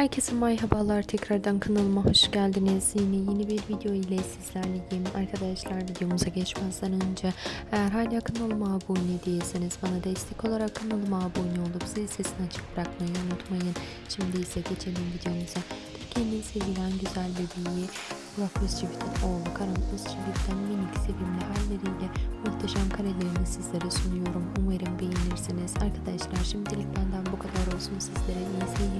Herkese merhabalar tekrardan kanalıma hoş geldiniz. Yine yeni bir video ile sizlerleyim. Arkadaşlar videomuza geçmezden önce eğer hala kanalıma abone değilseniz bana destek olarak kanalıma abone olup zil sesini açık bırakmayı unutmayın. Şimdi ise geçelim videomuza. Türkiye'nin sevilen güzel bebeği Burak Özçivit'in oğlu Karan Özçivit'ten minik sevimli halleriyle muhteşem karelerini sizlere sunuyorum. Umarım beğenirsiniz. Arkadaşlar şimdilik benden bu kadar olsun. Sizlere iyi seyirler